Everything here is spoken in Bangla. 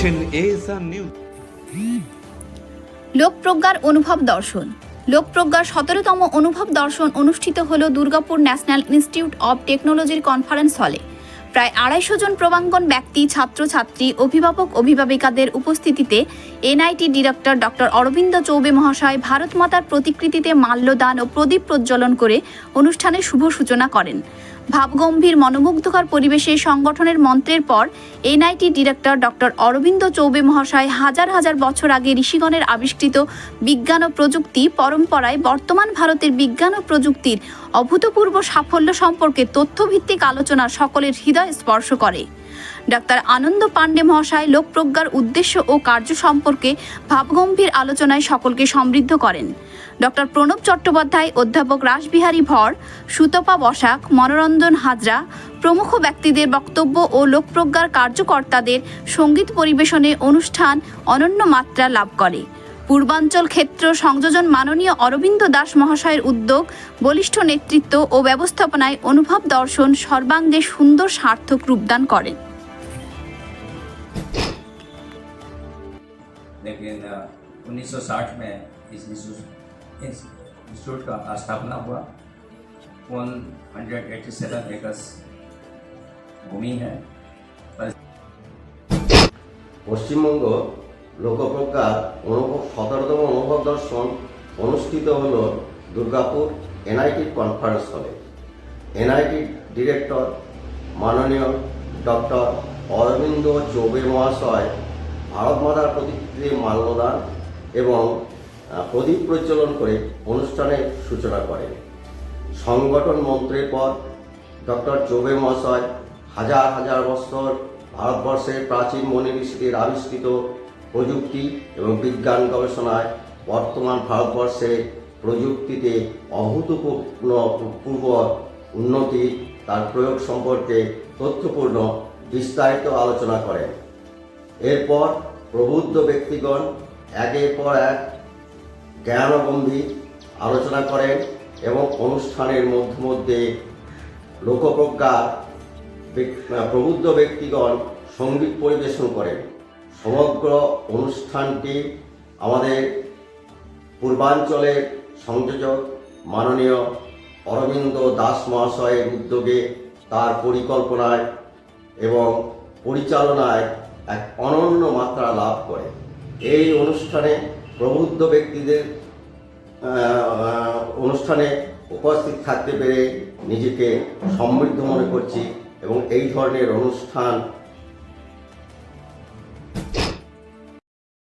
দেখছেন লোকপ্রজ্ঞার অনুভব দর্শন। লোকপ্রজ্ঞার সতেরোতম অনুভব দর্শন অনুষ্ঠিত হল দুর্গাপুর ন্যাশনাল ইনস্টিটিউট অব টেকনোলজির কনফারেন্স হলে। প্রায় আড়াইশো জন প্রবাঙ্গন ব্যক্তি, ছাত্রছাত্রী, অভিভাবক, অভিভাবিকাদের উপস্থিতিতে NIT director doctor Arabinda Choubey মহাশয় ভারত মাতার প্রতিকৃতিতে মাল্যদান ও প্রদীপ প্রজ্বলন করে অনুষ্ঠানের শুভ সূচনা করেন। ভাবগম্ভীর, মনোমুগ্ধকর পরিবেশে সংগঠনের মন্ত্রের পর NIT director doctor Arabinda Choubey মহাশয় হাজার হাজার বছর আগে ঋষিগণের আবিষ্কৃত বিজ্ঞান ও প্রযুক্তি পরম্পরায় বর্তমান ভারতের বিজ্ঞান ও প্রযুক্তির অভূতপূর্ব সাফল্য সম্পর্কে তথ্যভিত্তিক আলোচনা সকলের হৃদয় স্পর্শ করে। ডাক্তার আনন্দ পাণ্ডে মহাশয় লোকপ্রজ্ঞার উদ্দেশ্য ও কার্য সম্পর্কে ভাবগম্ভীর আলোচনায় সকলকে সমৃদ্ধ করেন। ডক্টর প্রণব চট্টোপাধ্যায়, অধ্যাপক রাসবিহারী ভর, সুতপা বসাক, মনোরঞ্জন হাজরা, প্রমুখ ব্যক্তিদের বক্তব্য ও লোকপ্রজ্ঞার কার্যকর্তাদের সংগীত পরিবেশনে অনুষ্ঠান অনন্য মাত্রা লাভ করে। পূর্বাঞ্চল ক্ষেত্র সংযোজন মাননীয় অরবিন্দ দাস মহাশয়ের উদ্যোগ, বলিষ্ঠ নেতৃত্ব ও ব্যবস্থাপনায় অনুভব দর্শন সর্বাঙ্গে সুন্দর সার্থক রূপদান করেন। लेकिन अ, 1960 में इस इंस्टीट्यूट इस इंस्टीट्यूट का स्थापना हुआ 187 एकर्स भूमि है পশ্চিমবঙ্গ লোকপ্রজ্ঞার অনুভব সতেরোতম অনুভব দর্শন অনুষ্ঠিত হল দুর্গাপুর এনআইটি কনফারেন্স হলে এনআইটি ডিরেক্টর মাননীয় ডক্টর অরবিন্দ চৌবে মহাশয় ভারত মাতার প্রতিকৃতিতে মাল্যদান এবং প্রদীপ প্রজ্বলন করে অনুষ্ঠানের সূচনা করেন। সংগঠন মন্ত্রের পর ডক্টর চৌবে মহাশয় হাজার হাজার বছর ভারতবর্ষের প্রাচীন মনি আবিষ্কৃত প্রযুক্তি এবং বিজ্ঞান গবেষণায় বর্তমান ভারতবর্ষের প্রযুক্তিতে অভূতপূর্ণ পূর্ব উন্নতি তার প্রয়োগ সম্পর্কে তথ্যপূর্ণ বিস্তারিত আলোচনা করেন। এরপর প্রবুদ্ধ ব্যক্তিগণ একের পর এক জ্ঞানগম্ভীর আলোচনা করেন এবং অনুষ্ঠানের মধ্যে মধ্যে লোকপ্রজ্ঞার প্রবুদ্ধ ব্যক্তিগণ সংগীত পরিবেশন করেন। সমগ্র অনুষ্ঠানটি আমাদের পূর্বাঞ্চলের সংযোজক মাননীয় অরবিন্দ দাস মহাশয়ের উদ্যোগে তার পরিকল্পনায় এবং পরিচালনায় এক অনন্য মাত্রা লাভ করে। এই অনুষ্ঠানে প্রবুদ্ধ ব্যক্তিদের অনুষ্ঠানে উপস্থিত থাকতে পেরে নিজেকে সমৃদ্ধ মনে করছি এবং এই ধরনের অনুষ্ঠান